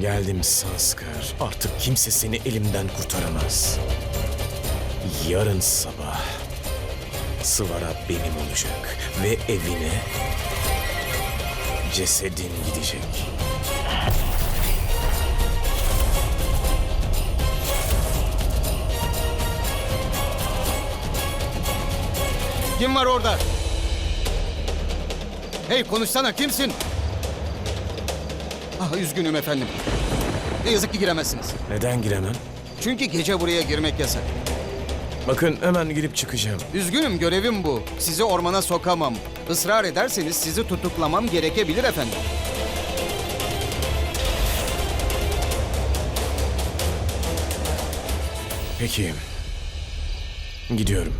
Geldim Sanskar. Artık kimse seni elimden kurtaramaz. Yarın sabah Sıvara benim olacak ve evine cesedin gidecek. Kim var orada? Hey konuşsana kimsin? Ah üzgünüm efendim. Ne yazık ki giremezsiniz. Neden giremem? Çünkü gece buraya girmek yasak. Bakın hemen girip çıkacağım. Üzgünüm görevim bu. Sizi ormana sokamam. Israr ederseniz sizi tutuklamam gerekebilir efendim. Peki. Gidiyorum.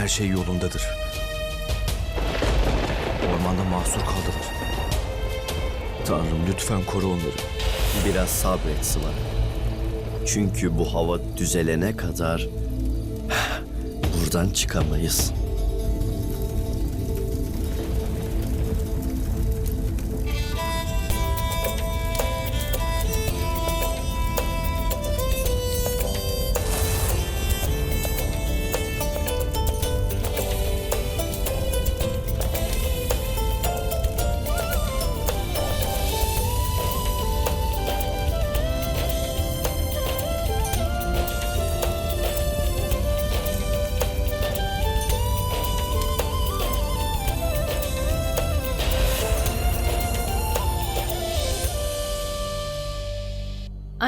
Her şey yolundadır. Ormanda mahsur kaldılar. Tanrım lütfen koru onları. Biraz sabret Sıla. Çünkü bu hava düzelene kadar buradan çıkamayız.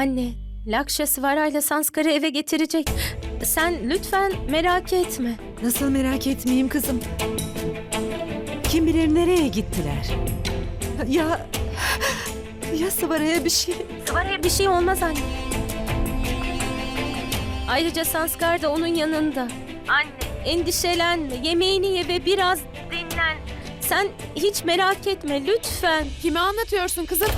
Anne, Lakşa Svara ile Sanskar'ı eve getirecek. Sen lütfen merak etme. Nasıl merak etmeyeyim kızım? Kim bilir nereye gittiler? Ya... Ya Sıvara'ya bir şey... Svara'ya bir şey olmaz anne. Ayrıca Sanskar da onun yanında. Anne, endişelenme. Yemeğini ye ve biraz dinlen. Sen hiç merak etme lütfen. Kime anlatıyorsun kızım?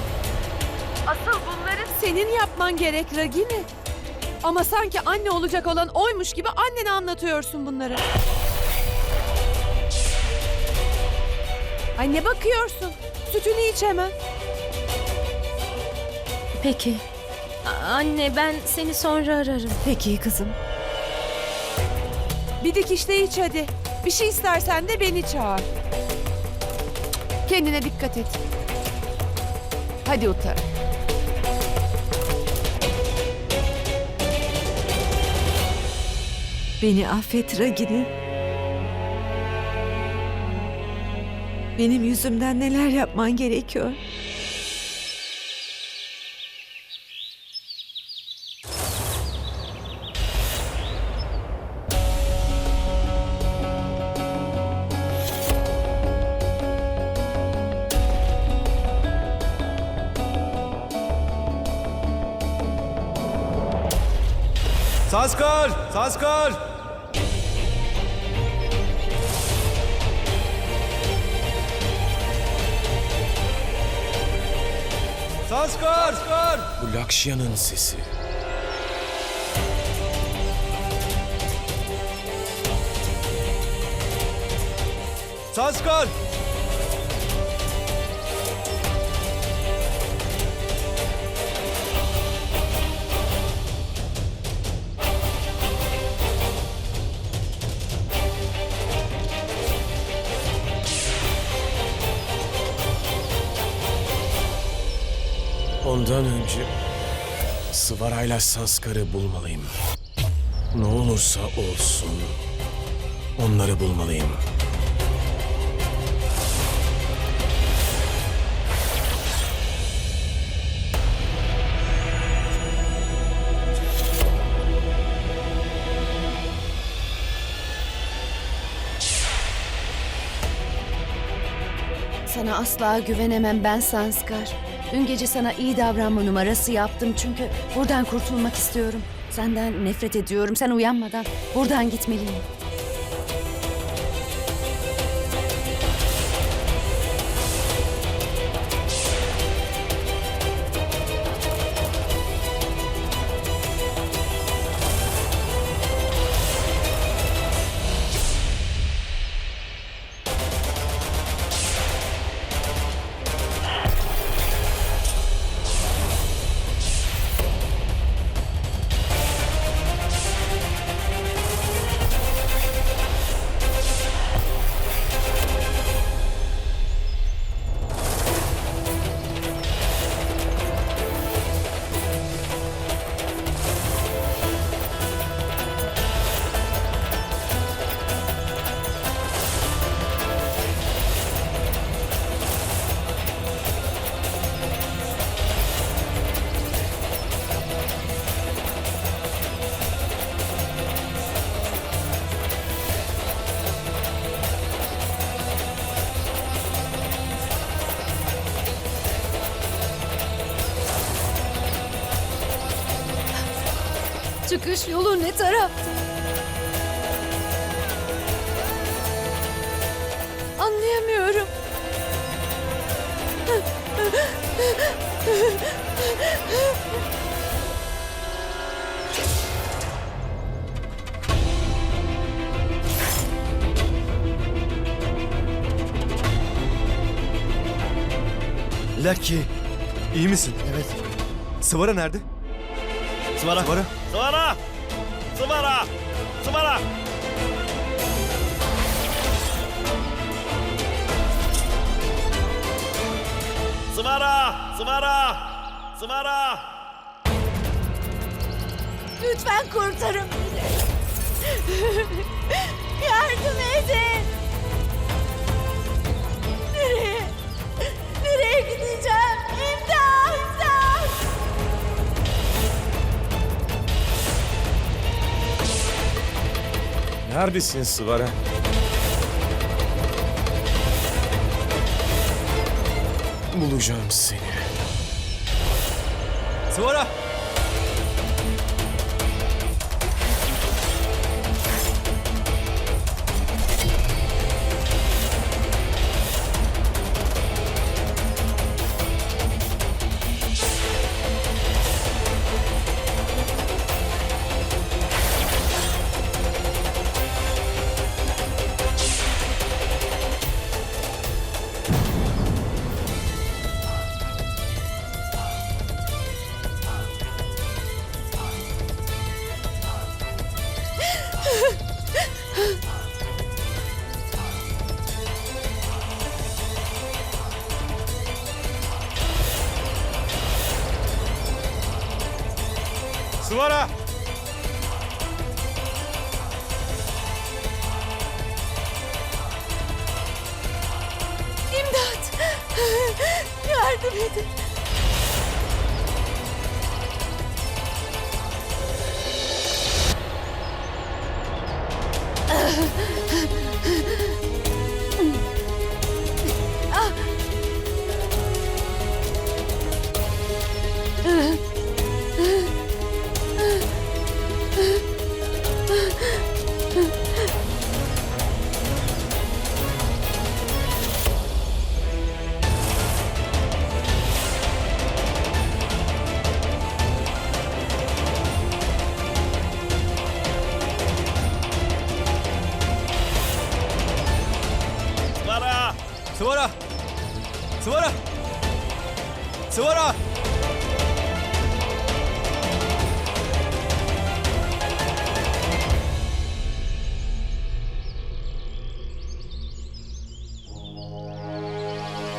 Asıl bunları senin yapman gerek Ragini. Ama sanki anne olacak olan oymuş gibi annene anlatıyorsun bunları. Ay ne bakıyorsun? Sütünü iç hemen. Peki. A- Anne ben seni sonra ararım. Peki kızım. Bir dikişte iç hadi. Bir şey istersen de beni çağır. Kendine dikkat et. Hadi Uttara. Beni affet Ragini. Benim yüzümden neler yapman gerekiyor? Sanskar! Sanskar! Sanskar! Bu Lakşya'nın sesi. Sanskar! Ondan önce Sıvara'yla Sanskar'ı bulmalıyım. Ne olursa olsun onları bulmalıyım. Sana asla güvenemem ben Sanskar. Dün gece sana iyi davranma numarası yaptım çünkü buradan kurtulmak istiyorum. Senden nefret ediyorum. Sen uyanmadan buradan gitmeliyim. Çıkış yolu ne taraf? Anlayamıyorum. Lucky. iyi misin? Evet. Sıvara nerede? Sıvara. Sıvara. Sıvara! Lütfen kurtarın beni. Yardım edin. Neredesin Sıvara? Bulacağım seni. Sıvara!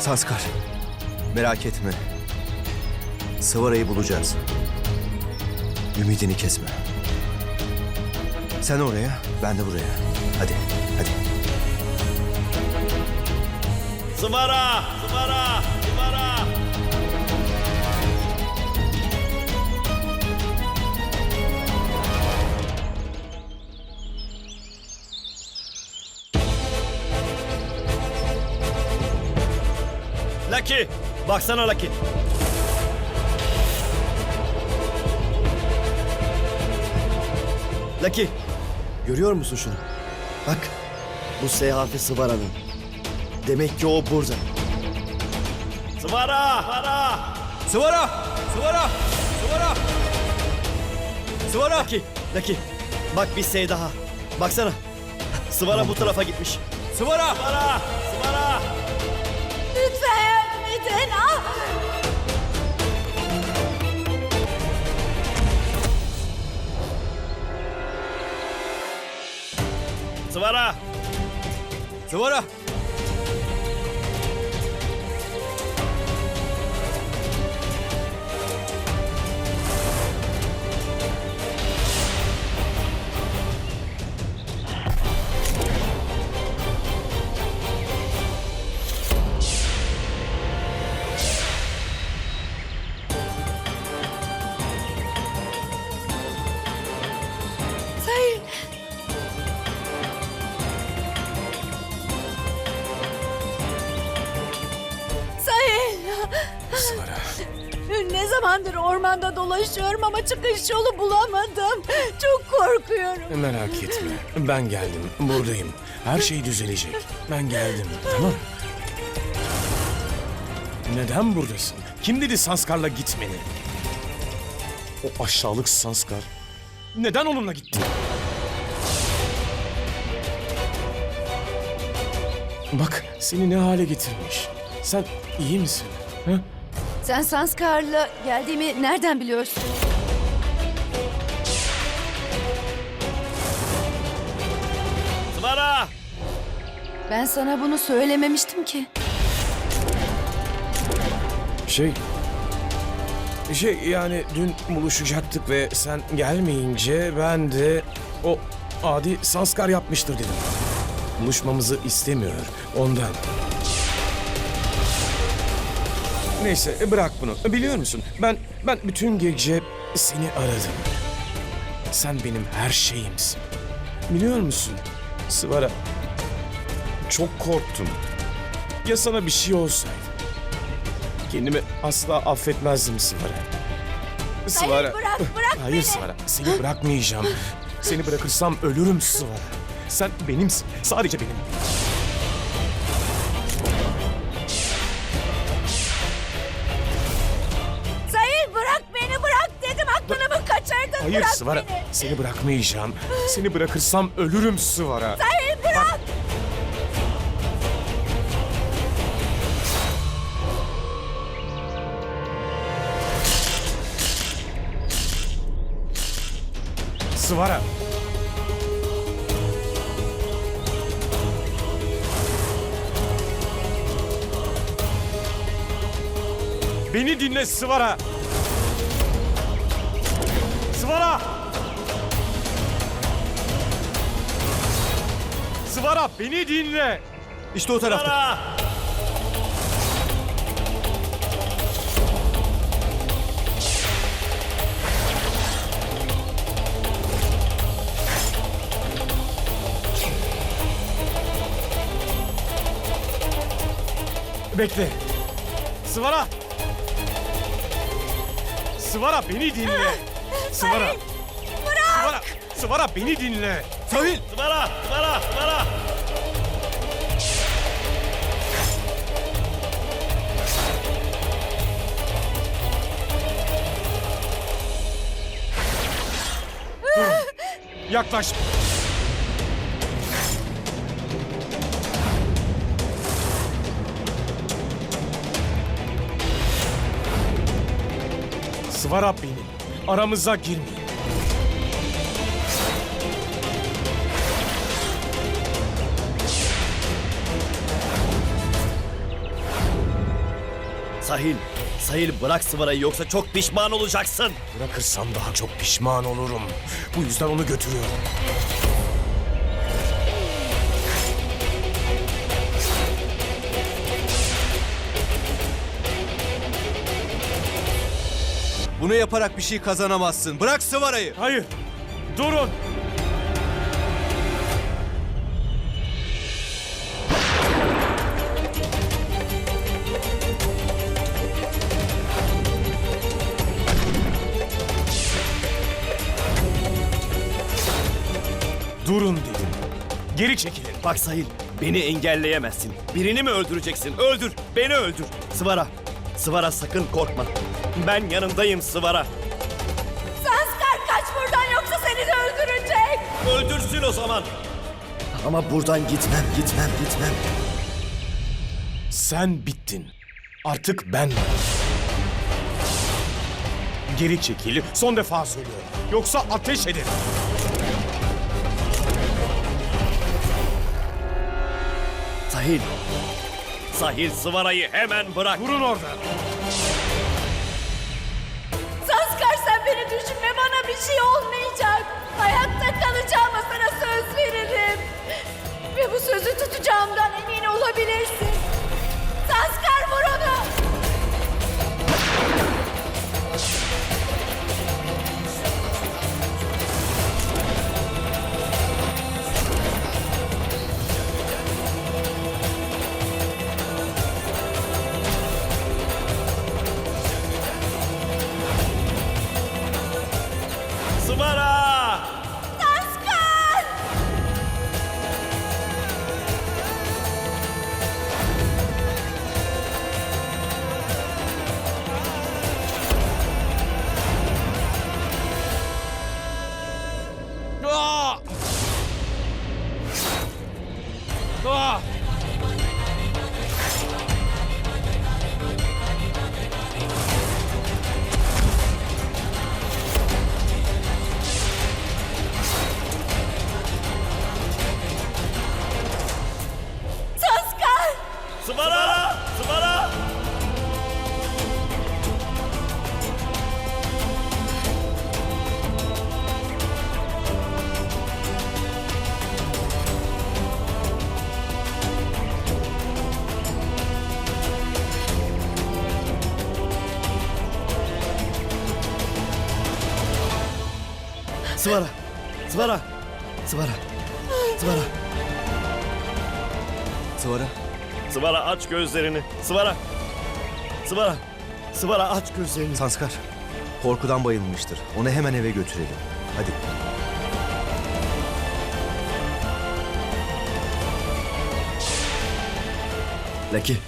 Sanskar, merak etme. Sıvara'yı bulacağız. Ümidini kesme. Sen oraya, ben de buraya. Hadi, hadi. Sıvara! Sıvara! Lucky! Baksana Lucky. Lucky. Görüyor musun şunu? Bak. Bu seyafi Sıvara'nın. Demek ki o burada. Sıvara! Sıvara! Sıvara! Sıvara! Sıvara! Sıvara! Lucky. Lucky. Bak bir şey daha. Baksana. Sıvara bu tarafa gitmiş. Sıvara! Sıvara! Sıvara! Lütfen yardım edin. Ah! Ormanda dolaşıyorum ama çıkış yolu bulamadım. Çok korkuyorum. Merak etme. Ben geldim. Buradayım. Her şey düzelecek. Ben geldim. Tamam? Neden buradasın? Kim dedi Sanskar'la gitmeni? O aşağılık Sanskar. Neden onunla gittin? Bak seni ne hale getirmiş. Sen iyi misin? Ha? Sen Sanskar'la geldiğimi nereden biliyorsun? Sıvara! Ben sana bunu söylememiştim ki. Şey... Şey yani dün buluşacaktık ve sen gelmeyince ben de o adi sanskar yapmıştır dedim. Buluşmamızı istemiyor ondan. Neyse e, bırak bunu. Biliyor musun ben ben bütün gece seni aradım. Sen benim her şeyimsin. Biliyor musun Sıvara? Çok korktum. Ya sana bir şey olsaydı? Kendimi asla affetmezdim Sıvara. Sıvara. bırak, bırak Hayır Sıvara. Seni bırakmayacağım. Seni bırakırsam ölürüm Sıvara. Sen benimsin. Sadece benim. Hayır bırak Sıvara. beni. Seni bırakmayacağım. Seni bırakırsam ölürüm Sıvara. Sahil bırak. Sıvara. Beni dinle. Sıvara. Sıvara beni dinle. İşte o tarafta. Sıvara! Bekle. Sıvara. Sıvara beni dinle. Sıvara. Sıvara. Sıvara beni dinle. Sahil! Sıvara! Sıvara! Sıvara! Yaklaş. Sıvara benim. Aramıza girmeyin. Sahil! Sahil bırak Sıvara'yı yoksa çok pişman olacaksın. Bırakırsam daha çok pişman olurum. Bu yüzden onu götürüyorum. Bunu yaparak bir şey kazanamazsın. Bırak Sıvara'yı. Hayır. Durun. Durun Geri çekilin. Bak Sahil, beni engelleyemezsin. Birini mi öldüreceksin? Öldür, beni öldür. Sıvara, Sıvara sakın korkma. Ben yanındayım Sıvara. Sanskar kaç buradan yoksa seni de öldürecek. Öldürsün o zaman. Ama buradan gitmem, gitmem, gitmem. Sen bittin. Artık ben varım. Geri çekil. Son defa söylüyorum. Yoksa ateş ederim. Sahil, Sahil Sıvara'yı hemen bırak. Durun orada. Sanskar sen beni düşünme bana bir şey olmayacak. Hayatta kalacağıma sana söz veririm. Ve bu sözü tutacağımdan emin olabilirsin. Sıvara! Sıvara! Sıvara! Sıvara. Sıvara. Sıvara. Sıvara. Sıvara aç gözlerini. Sıvara! Sıvara! Sıvara aç gözlerini. Sanskar. Korkudan bayılmıştır. Onu hemen eve götürelim. Hadi. Lucky.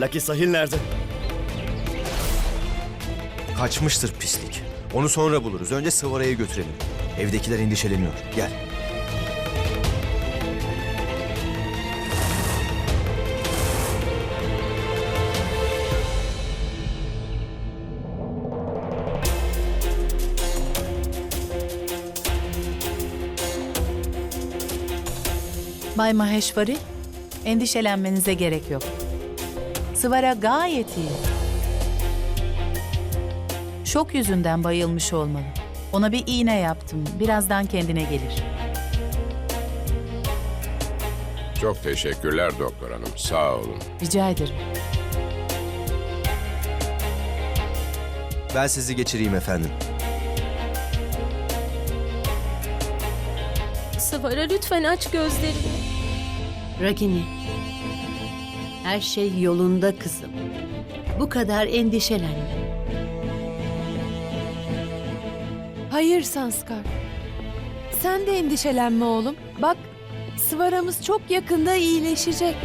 Lucky sahil nerede? Kaçmıştır pislik. Onu sonra buluruz. Önce Sıvara'ya götürelim. Evdekiler endişeleniyor. Gel. Bay Maheshwari, endişelenmenize gerek yok. Sıvara gayet iyi. Şok yüzünden bayılmış olmalı. Ona bir iğne yaptım. Birazdan kendine gelir. Çok teşekkürler doktor hanım. Sağ olun. Rica ederim. Ben sizi geçireyim efendim. Sıvara lütfen aç gözlerini. Ragini. Her şey yolunda kızım. Bu kadar endişelenme. Hayır Sanskar. Sen de endişelenme oğlum. Bak Sıvaramız çok yakında iyileşecek.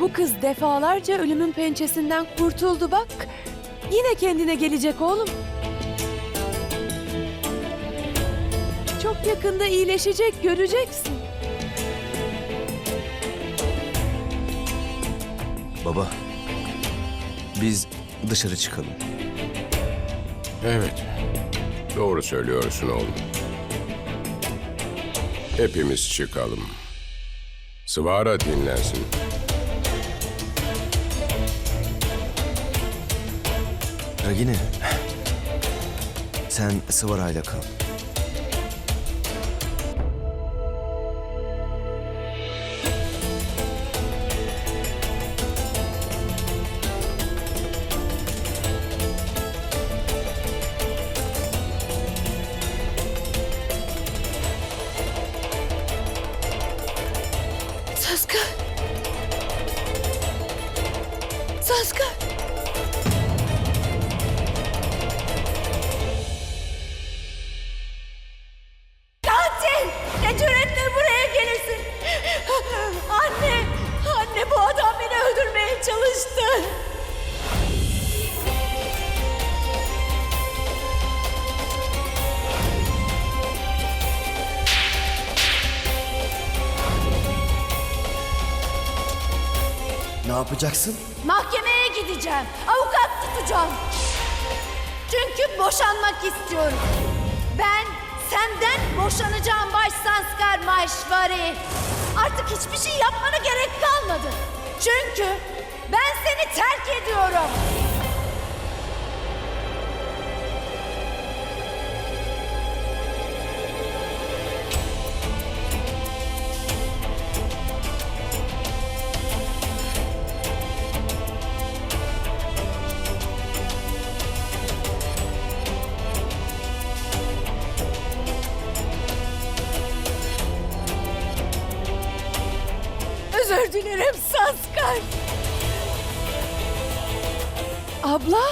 Bu kız defalarca ölümün pençesinden kurtuldu bak. Yine kendine gelecek oğlum. Çok yakında iyileşecek göreceksin. Baba. Biz dışarı çıkalım. Evet. Doğru söylüyorsun oğlum. Hepimiz çıkalım. Sıvara dinlensin. Ragini. Sen Sıvara'yla kal. Yapacaksın? Mahkemeye gideceğim. Avukat tutacağım. Çünkü boşanmak istiyorum. Ben senden boşanacağım Baş Sanskar Maheshwari. Artık hiçbir şey yapmana gerek kalmadı. Çünkü ben seni terk ediyorum. Özür dilerim Sazkay. Abla.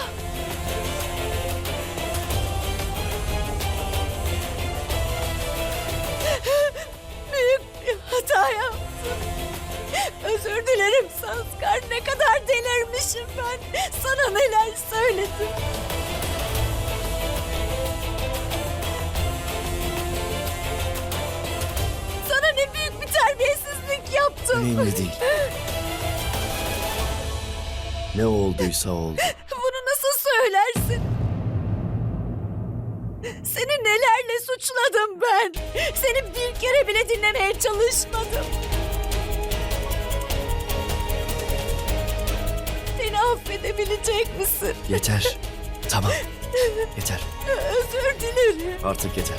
Büyük bir hata yaptım. Özür dilerim Sazkar. Ne kadar delirmişim ben. Sana neler söyledim. Yaptım. Önemli değil. Ne olduysa oldu. Bunu nasıl söylersin? Seni nelerle suçladım ben. Seni bir kere bile dinlemeye çalışmadım. Beni affedebilecek misin? Yeter. Tamam. Yeter. Özür dilerim. Artık yeter.